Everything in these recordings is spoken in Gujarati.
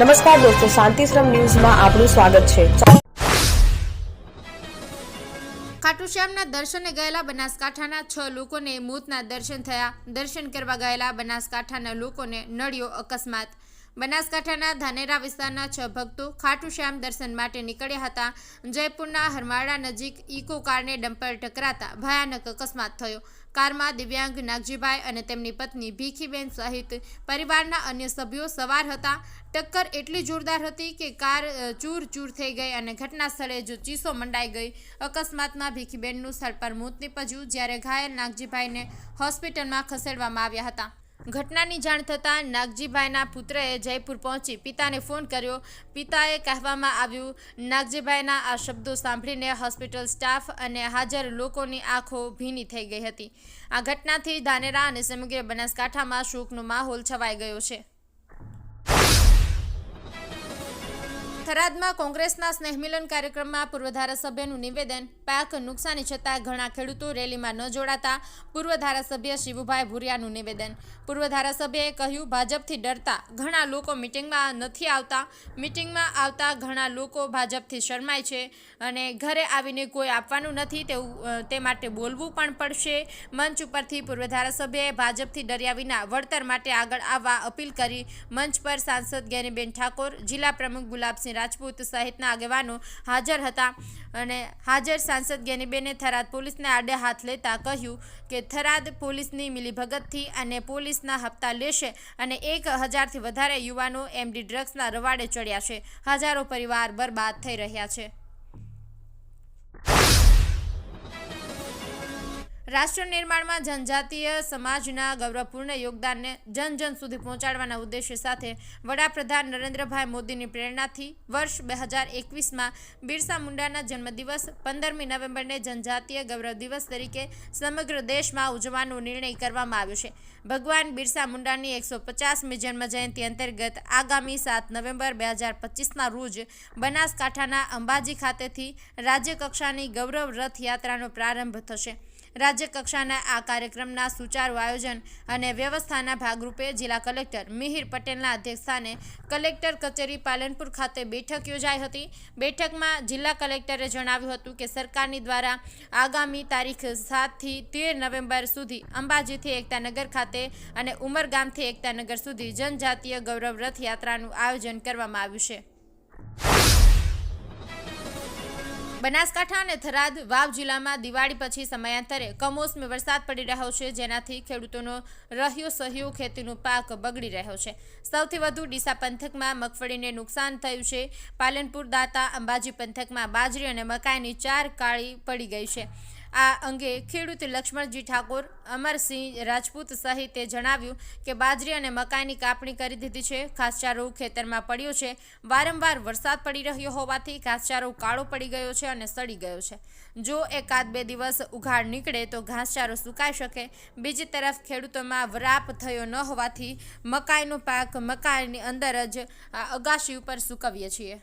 નમસ્કાર દોસ્તો, શાંતિશ્રમ ન્યૂઝમાં આપનું સ્વાગત છે. ખાટુશ્યામના દર્શને ગયેલા બનાસકાંઠાના છ લોકોને મોતના દર્શન થયા. દર્શન કરવા ગયેલા બનાસકાંઠાના લોકોને નડ્યો અકસ્માત. બનાસકાંઠાના ધાનેરા વિસ્તારના છ ભક્તો ખાટુશ્યામ દર્શન માટે નીકળ્યા હતા. જયપુરના હરમાળા નજીક ઇકો કારને ડમ્પર ટકરાતા ભયાનક અકસ્માત થયો. કારમાં દિવ્યાંગ નાગજીભાઈ અને તેમની પત્ની ભીખીબેન સહિત પરિવારના અન્ય સભ્યો સવાર હતા. ટક્કર એટલી જોરદાર હતી કે કાર ચૂર ચૂર થઈ ગઈ અને ઘટના સ્થળે જો ચીસો મંડાઈ ગઈ. અકસ્માતમાં ભીખીબેનનું સ્થળ પર મોત નીપજ્યું, જ્યારે ઘાયલ નાગજીભાઈને હોસ્પિટલમાં ખસેડવામાં આવ્યા હતા. ઘટનાની જાણ થતાં નાગજીભાઈના પુત્રએ જયપુર પહોંચી પિતાને ફોન કર્યો. પિતાએ કહેવામાં આવ્યું, નાગજીભાઈના આ શબ્દો સાંભળીને હોસ્પિટલ સ્ટાફ અને હાજર લોકોની આંખો ભીની થઈ ગઈ હતી. આ ઘટનાથી ધાનેરા અને સમગ્ર બનાસકાંઠામાં શોકનો માહોલ છવાઈ ગયો છે. થરાદમાં કોંગ્રેસના સ્નેહમિલન કાર્યક્રમમાં પૂર્વ ધારાસભ્યનું નિવેદન, પાક નુકસાની છતાં ઘણા ખેડૂતો રેલીમાં ન જોડાતા, પૂર્વ ધારાસભ્ય શિવુભાઈ ભુરિયાનું નિવેદન. પૂર્વ ધારાસભ્યએ કહ્યું, ભાજપથી ડરતા ઘણા લોકો મિટિંગમાં નથી આવતા. મિટિંગમાં આવતા ઘણા લોકો ભાજપથી શરમાય છે અને ઘરે આવીને કોઈ આપવાનું નથી. તેવું તે માટે બોલવું પણ પડશે. મંચ ઉપરથી પૂર્વ ધારાસભ્યએ ભાજપથી ડર્યા વિના વળતર માટે આગળ આવવા અપીલ કરી. મંચ પર સાંસદ જ્ઞાનીબેન ઠાકોર, જિલ્લા પ્રમુખ ગુલાબસિંહ રાજપૂત સહિતના આગેવાનો હાજર હતા અને હાજર સાંસદ ગેનીબેને થરાદ પોલીસને આડે હાથ લેતા કહ્યું કે થરાદ પોલીસની મિલીભગતથી અને પોલીસના હપ્તા લેશે અને એક હજારથી વધારે યુવાનો એમડી ડ્રગ્સના રવાડે ચડ્યા છે. હજારો પરિવાર બરબાદ થઈ રહ્યા છે. રાષ્ટ્ર નિર્માણમાં જનજાતીય સમાજના ગૌરવપૂર્ણ યોગદાનને જન જન સુધી પહોંચાડવાના ઉદ્દેશ્ય સાથે વડાપ્રધાન નરેન્દ્રભાઈ મોદીની પ્રેરણાથી વર્ષ બે હજાર એકવીસમાં બિરસા મુંડાના જન્મદિવસ પંદરમી નવેમ્બરને જનજાતીય ગૌરવ દિવસ તરીકે સમગ્ર દેશમાં ઉજવવાનો નિર્ણય કરવામાં આવ્યો છે. ભગવાન બિરસા મુંડાની એકસો પચાસમી જન્મજયંતિ અંતર્ગત આગામી સાત નવેમ્બર બે હજાર પચીસના રોજ બનાસકાંઠાના અંબાજી ખાતેથી રાજ્યકક્ષાની ગૌરવ રથયાત્રાનો પ્રારંભ થશે. રાજ્ય કક્ષાના આ કાર્યક્રમના સુચારુ આયોજન અને વ્યવસ્થાના ભાગરૂપે જિલ્લા કલેક્ટર મિહિર પટેલના અધ્યક્ષસ્થાને કલેક્ટર કચેરી પાલનપુર ખાતે બેઠક યોજાઈ હતી. બેઠકમાં જિલ્લા કલેક્ટરે જણાવ્યું હતું કે સરકારની દ્વારા આગામી તારીખ સાતથી તેર નવેમ્બર સુધી અંબાજીથી એકતાનગર ખાતે અને ઉમરગામથી એકતાનગર સુધી જનજાતીય ગૌરવ રથયાત્રાનું આયોજન કરવામાં આવ્યું છે. બનાસકાંઠા અને થરાદ વાવ જિલ્લામાં દિવાળી પછી સમયાંતરે કમોસમી વરસાદ પડી રહ્યો છે, જેનાથી ખેડૂતોનો રહ્યો સહયો ખેતીનો પાક બગડી રહ્યો છે. સૌથી વધુ ડીસા પંથકમાં મગફળીને નુકસાન થયું છે. પાલનપુર, દાતા, અંબાજી પંથકમાં બાજરી અને મકાઈની ચાર કાળી પડી ગઈ છે. આ અંગે ખેડૂત લક્ષ્મણજી ઠાકોર, અમરસિંહ રાજપૂત સહિતે જણાવ્યું કે બાજરી અને મકાઈની કાપણી કરી દીધી છે. ઘાસચારો ખેતરમાં પડ્યો છે. વારંવાર વરસાદ પડી રહ્યો હોવાથી ઘાસચારો કાળો પડી ગયો છે અને સડી ગયો છે. જો એકાદ બે દિવસ ઉઘાડ નીકળે તો ઘાસચારો સુકાઈ શકે. બીજી તરફ ખેડૂતોમાં વરાપ થયો ન હોવાથી મકાઈનો પાક મકાઈની અંદર જ અગાશી ઉપર સુકવીએ છીએ.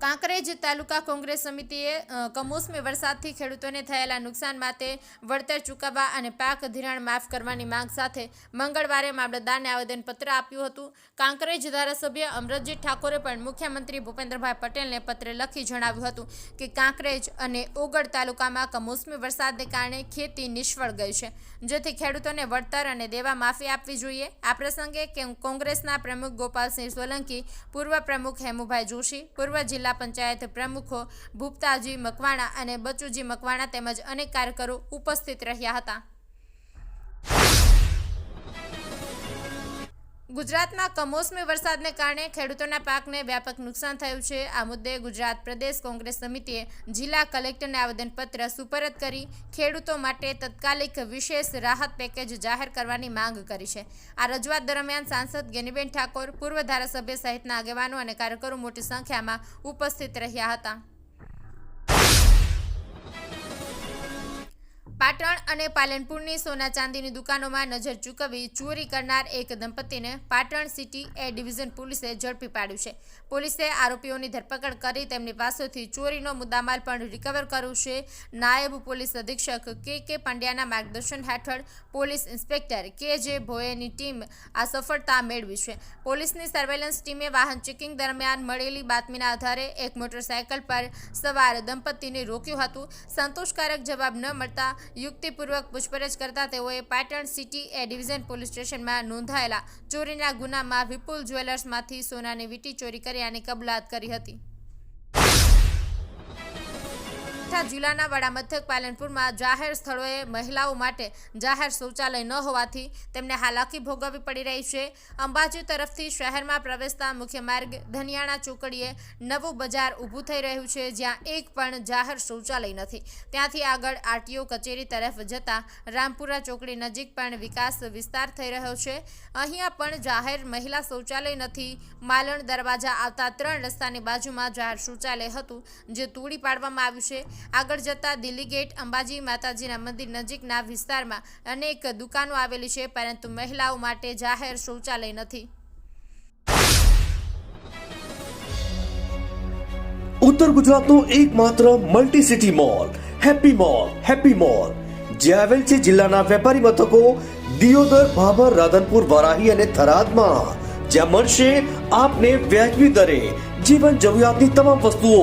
Kankrej તાલુકા કોંગ્રેસ સમિતિએ કમોસમી વરસાદથી ખેડૂતોને થયેલા નુકસાન માટે વળતર ચૂકવવા અને પાક ધિરાણ માફ કરવાની માંગ સાથે મંગળવારે મામલતદારને આવેદનપત્ર આપ્યું હતું. કાંકરેજ ધારાસભ્ય અમરતજી ઠાકોરે પણ મુખ્યમંત્રી ભૂપેન્દ્રભાઈ પટેલને પત્ર લખી જણાવ્યું હતું કે કાંકરેજ અને ઓગળ તાલુકામાં કમોસમી વરસાદને કારણે ખેતી નિષ્ફળ ગઈ છે. જેથી ખેડૂતોને વળતર અને દેવા માફી આપવી જોઈએ. આ પ્રસંગે કોંગ્રેસના પ્રમુખ ગોપાલસિંહ સોલંકી, પૂર્વ પ્રમુખ હેમુભાઈ જોશી, પૂર્વ જિલ્લા પંચાયત પ્રમુખો ભૂપતાજી મકવાણા અને બચુજી મકવાણા તેમજ અનેક કાર્યકરો ઉપસ્થિત રહ્યા હતા. ગુજરાતમાં કમોસમી વરસાદને કારણે ખેડૂતોના પાકને વ્યાપક નુકસાન થયું છે. આ મુદ્દે ગુજરાત પ્રદેશ કોંગ્રેસ સમિતિએ જિલ્લા કલેક્ટરને આવેદનપત્ર સુપરત કરી ખેડૂતો માટે તત્કાલિક વિશેષ રાહત પેકેજ જાહેર કરવાની માંગ કરી છે. આ રજૂઆત દરમિયાન સાંસદ ગેનીબેન ઠાકોર, પૂર્વ ધારાસભ્ય સહિતના આગેવાનો અને કાર્યકરો મોટી સંખ્યામાં ઉપસ્થિત રહ્યા હતા. પાટણ અને પાલનપુરની સોના ચાંદીની દુકાનોમાં નજર ચૂકવી ચોરી કરનાર એક દંપતીને પાટણ સિટી એ ડિવિઝન પોલીસે ઝડપી પાડ્યું છે. પોલીસે આરોપીઓની ધરપકડ કરી તેમની પાસેથી ચોરીનો મુદ્દામાલ પણ રિકવર કર્યો છે. નાયબ પોલીસ અધિક્ષક કે કે પંડ્યાના માર્ગદર્શન હેઠળ પોલીસ ઇન્સ્પેક્ટર કે જે ભોયેની ટીમ આ સફળતા મેળવી છે. પોલીસની સર્વેલન્સ ટીમે વાહન ચેકિંગ દરમિયાન મળેલી બાતમીના આધારે એક મોટરસાયકલ પર સવાર દંપતીને રોક્યું હતું. સંતોષકારક જવાબ ન મળતા યુક્તિપૂર્વક પૂછપરછ કરતા તેઓએ Patan city A division police સ્ટેશનમાં નોંધાયેલા ચોરીના ગુનામાં વિપુલ જ્વેલર્સમાંથી સોનાની વીટી ચોરી કર્યાની કબૂલાત કરી હતી. બનાસકાંઠા જિલ્લાના વડા મથક પાલનપુરમાં જાહેર સ્થળોએ મહિલાઓ માટે જાહેર શૌચાલય ન હોવાથી તેમને હાલાકી ભોગવવી પડી રહી છે. અંબાજી તરફથી શહેરમાં પ્રવેશતા મુખ્ય માર્ગ ધનિયાણા ચોકડીએ નવું બજાર ઊભું થઈ રહ્યું છે, જ્યાં એક પણ જાહેર શૌચાલય નથી. ત્યાંથી આગળ આરટીઓ કચેરી તરફ જતા રામપુરા ચોકડી નજીક પણ વિકાસ વિસ્તાર થઈ રહ્યો છે. અહીંયા પણ જાહેર મહિલા શૌચાલય નથી. માલણ દરવાજા આવતા ત્રણ રસ્તાની બાજુમાં જાહેર શૌચાલય હતું, જે તોડી પાડવામાં આવ્યું છે. આગળ જતા દિલ્હી ગેટ, અંબાજી માતાજીના મંદિર નજીકના વિસ્તારમાં અનેક દુકાનો આવેલી છે, પરંતુ મહિલાઓ માટે જાહેર શૌચાલય નથી. ઉત્તર ગુજરાતનું એકમાત્ર multi city mall happy mall happy mall, જે આવેલ છે જિલ્લાના વેપારી મથકો દિયોદર, ભાભર, રાધનપુર, વરાહી અને થરાદમાં. જ્યાં મળશે આપને વ્યાજબી દરે જીવન જરૂરિયાતની તમામ વસ્તુઓ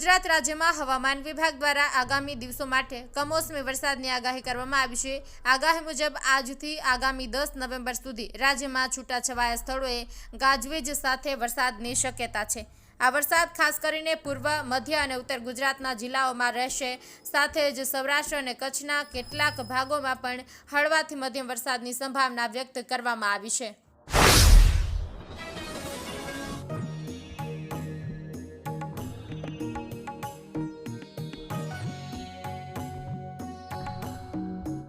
ગુજરાત રાજ્યમાં હવામાન વિભાગ દ્વારા આગામી દિવસો માટે કમોસમી વરસાદની આગાહી કરવામાં આવી છે. આગાહી મુજબ આજથી આગામી દસ નવેમ્બર સુધી રાજ્યમાં છૂટાછવાયા સ્થળોએ ગાજવીજ સાથે વરસાદની શક્યતા છે. આ વરસાદ ખાસ કરીને પૂર્વ, મધ્ય અને ઉત્તર ગુજરાતના જિલ્લાઓમાં રહેશે. સાથે જ સૌરાષ્ટ્ર અને કચ્છના કેટલાક ભાગોમાં પણ હળવાથી મધ્યમ વરસાદની સંભાવના વ્યક્ત કરવામાં આવી છે.